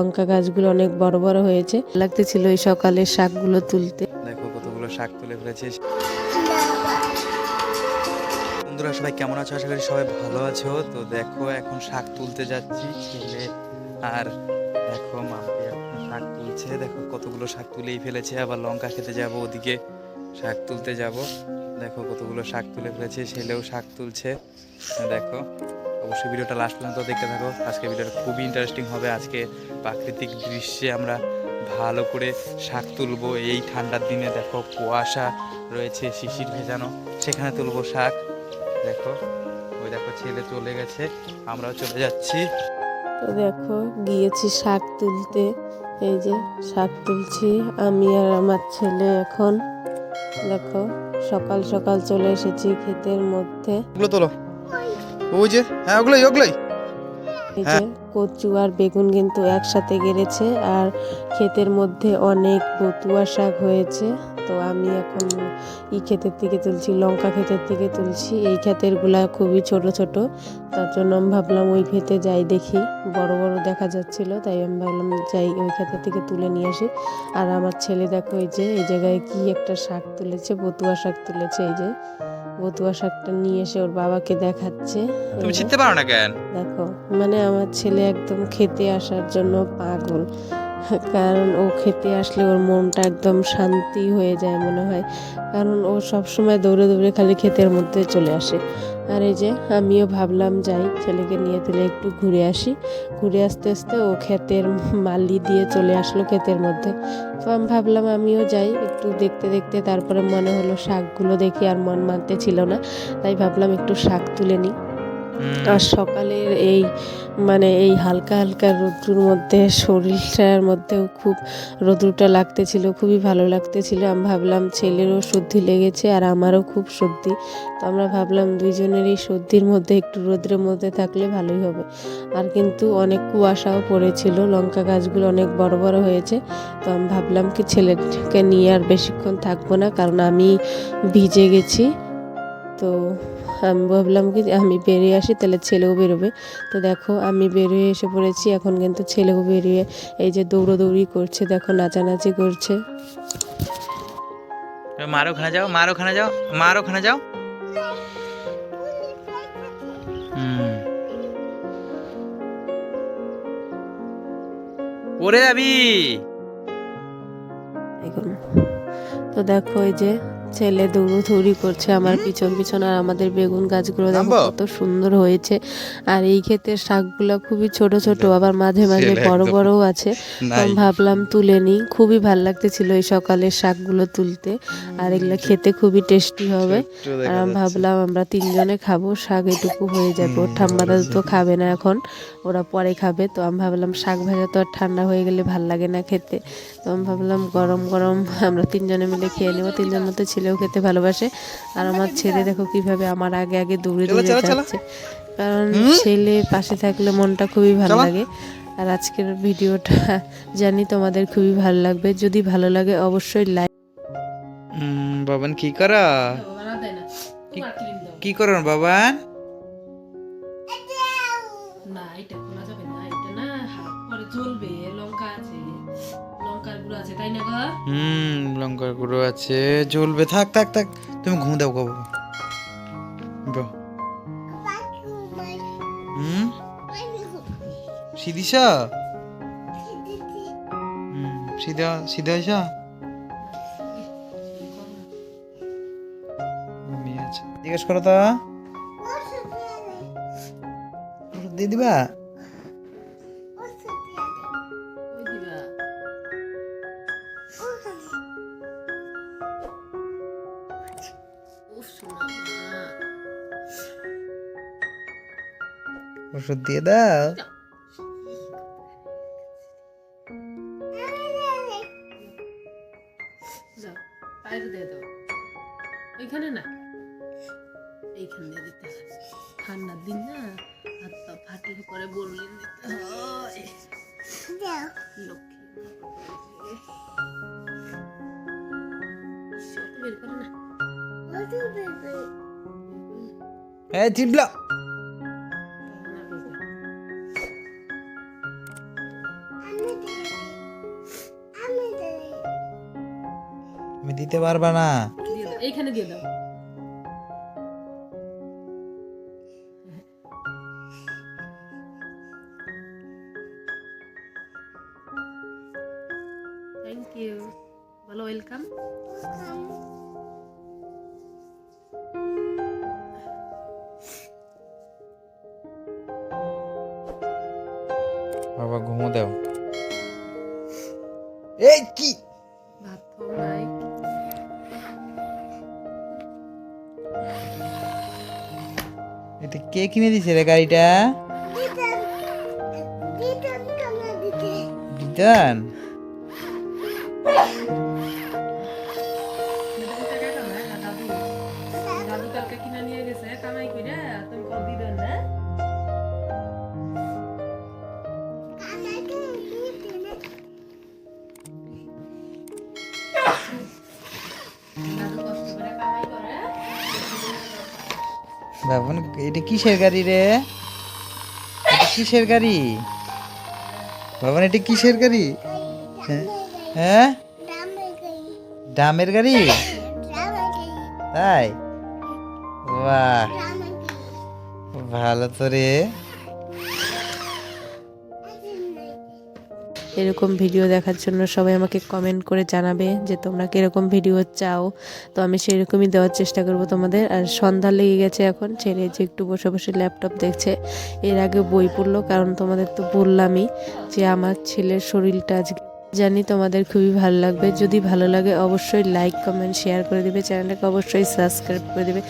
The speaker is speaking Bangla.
লঙ্কা গাছগুলো অনেক বড় বড় হয়েছে। লাগতেছিল ওই সকালে শাকগুলো তুলতে। দেখো কতগুলো শাক তুলে ফেলেছে বন্ধুরা সবাই কেমন আছো? আশা করি সবাই ভালো আছো। তো দেখো এখন শাক তুলতে যাচ্ছি ছেলে আর দেখো মাম্পি এখন শাক তুলছে। দেখো কতগুলো শাক তুলেই ফেলেছে। আবার লঙ্কা খেতে যাব ওদিকে। শাক তুলতে যাব। দেখো কতগুলো শাক তুলে ফেলেছে। ছেলেও শাক তুলছে। দেখো। অবশ্যই ভিডিওটা লাস্ট পর্যন্ত দেখতে থাকো। আজকে ভিডিওটা খুবই ইন্টারেস্টিং হবে। আজকে প্রাকৃতিক দৃশ্যে আমরা ভালো করে শাক তুলবো। এই ঠান্ডার দিনে দেখো কুয়াশা রয়েছে শিশির ভেজানো। সেখানে তুলবো শাক। দেখো ওই দেখো ছেলে চলে গেছে। আমরাও চলে যাচ্ছি। তো দেখো গিয়েছি শাক তুলতে। এই যে শাক তুলছি আমি আর আমার ছেলে এখন। দেখো সকাল সকাল চলে এসেছি ক্ষেতের মধ্যে। তোলো। ওই যে হ্যাঁ ওগুলোই ওগুলোই। এই হ্যাঁ। যে কচু আর বেগুন কিন্তু একসাথে গেড়েছে আর ক্ষেতের মধ্যে অনেক বতুয়া শাক হয়েছে। তো আমি এখন এই ক্ষেতের থেকে তুলছি লঙ্কা ক্ষেতের থেকে তুলছি। এই ক্ষেতেরগুলা খুবই ছোট ছোট। তার জন্য আমি ভাবলাম ওই ক্ষেতে যাই দেখি। বড় বড় দেখা যাচ্ছিল তাই আমি ভাবলাম যাই ওই ক্ষেতের থেকে তুলে নিয়ে আসি। আর আমার ছেলে দেখো এই যে এই জায়গায় কি একটা শাক তুলেছে বতুয়া শাক তুলেছে এই যে। বতুয়া শাকটা নিয়ে এসে ওর বাবাকে দেখাচ্ছে। তুমি চিনতে পারো না কেন? দেখো মানে আমার ছেলে একদম খেতে আসার জন্য পাগল। কারণ ও খেতে আসলে ওর মনটা একদম শান্তি হয়ে যায় মনে হয়। কারণ ও সব সময় দৌড়ে দৌড়ে খালি ক্ষেতের মধ্যে চলে আসে। আর এই যে আমিও ভাবলাম যাই, ছেলেকে নিয়ে তাহলে একটু ঘুরে আসি। ঘুরে আসতে আসতে ও ক্ষেতের মালি দিয়ে চলে আসলো ক্ষেতের মধ্যে। তো আমি ভাবলাম আমিও যাই, একটু দেখতে দেখতে তারপরে মনে হলো শাকগুলো দেখি আর মন মানতে ছিল না। তাই ভাবলাম একটু শাক তুলে নিই। আর সকালের এই মানে এই হালকা হালকা রৌদ্রুর মধ্যে, শরীরটার মধ্যেও খুব রৌদ্রটা লাগতেছিল, খুবই ভালো লাগতেছিল। আমি ভাবলাম ছেলেরও সর্দি লেগেছে আর আমারও খুব সর্দি। তো আমরা ভাবলাম দুইজনেরই সর্দির মধ্যে একটু রৌদ্রের মধ্যে থাকলে ভালোই হবে। আর কিন্তু অনেক কুয়াশাও পড়েছিল, লঙ্কা গাছগুলো অনেক বড় বড় হয়েছে। তো আমি ভাবলাম কি ছেলেকে নিয়ে আর বেশিক্ষণ থাকব না, কারণ আমি ভিজে গেছি। তো আমি ভাবলাম কি আমি বেরিয়ে আসি তাহলে ছেলেও বেরোবে। তো দেখো আমি বেরিয়ে এসে পড়েছি এখন কিন্তু ছেলেও বেরিয়ে এই যে দৌড়োদৌড়ি করছে দেখো নাচানাচি করছে। মার ওখানে যাও মার ওখানে যাও মার ওখানে যাও। পড়ে যাবি। তো দেখো এই যে ছেলে দৌড়োদৌড়ি করছে আমার পিছন পিছন আর আমাদের বেগুন গাছগুলো দেখো কত সুন্দর হয়েছে। আর এই ক্ষেতের শাকগুলো খুবই ছোট ছোট আবার মাঝে মাঝে বড় বড়ও আছে। আমি ভাবলাম তুলে নিই। খুবই ভালো লাগতেছিল এই সকালের শাকগুলো তুলতে। আর এগুলো খেতে খুবই টেস্টি হবে। আর আমি ভাবলাম আমরা তিনজনে খাব শাক এটুকু হয়ে যাবে। ওর হুম, ঠাম্মারা তো খাবে না এখন ওরা পরে খাবে। তো আমি ভাবলাম শাক ভাজা তো আর ঠান্ডা হয়ে গেলে ভালো লাগে না খেতে। তো আমি ভাবলাম গরম গরম আমরা তিনজনে মিলে খেয়ে নেব। তিনজন মতো ছেলেও খেতে ভালোবাসে। আর আমার ছেলে দেখো কীভাবে আমার আগে আগে দৌড়ে দৌড়ে। যাচ্ছে। কারণ ছেলে পাশে থাকলে মনটা খুবই ভালো লাগে। আর আজকের ভিডিওটা জানি তোমাদের খুবই ভালো লাগবে। যদি ভালো লাগে অবশ্যই লাইক হুম, বাবান কি করা? কি করেন বাবান? হুম, লঙ্কার গুঁড়ো আছে। জ্বলবে, থাক থাক থাক। তুমি ঘুম দাও বাহ। হুম? সিদিশা? হুম সিধা সিধা আইসা ঘুমিয়ে আছে। জিজ্ঞেস করো তো। দিয়ে দিবা ওষুধ দিয়ে দাও। বাইরে দিয়ে দাও। ওইখানে না এইখানে দিয়ে দিতে ঠান্ডার দিন না হাত পা ফাটিয়ে পরে বললেন দিতে হয়। এই চিপলা বের দিতে পারবা না। এইখানে দিয়ে দাও। থ্যাংক ইউ বলো ওয়েলকাম ঘুমো দাও এই কি এটা কে কিনে দিছে রে গাড়িটা বিধান বাবন এটা কিসের গাড়ি রে? এটা কিসের গাড়ি? বাবন এটা কিসের গাড়ি? হ্যাঁ? হ্যাঁ? ডামের গাড়ি? তাই? বাহ। ভালো তো রে। এরকম ভিডিও দেখার জন্য সবাই আমাকে কমেন্ট করে জানাবে যে তোমরা কীরকম ভিডিও চাও। তো আমি সেরকমই দেওয়ার চেষ্টা করব তোমাদের। আর সন্ধ্যা লেগে গেছে এখন, ছেলে যে একটু বসে বসে ল্যাপটপ দেখছে, এর আগে বই পড়ল, কারণ তোমাদের তো বললামই যে আমার ছেলের শরীরটা আজকে জানি তোমাদের খুবই ভালো লাগবে। যদি ভালো লাগে অবশ্যই লাইক কমেন্ট শেয়ার করে দিবে। চ্যানেলটাকে অবশ্যই সাবস্ক্রাইব করে দিবে।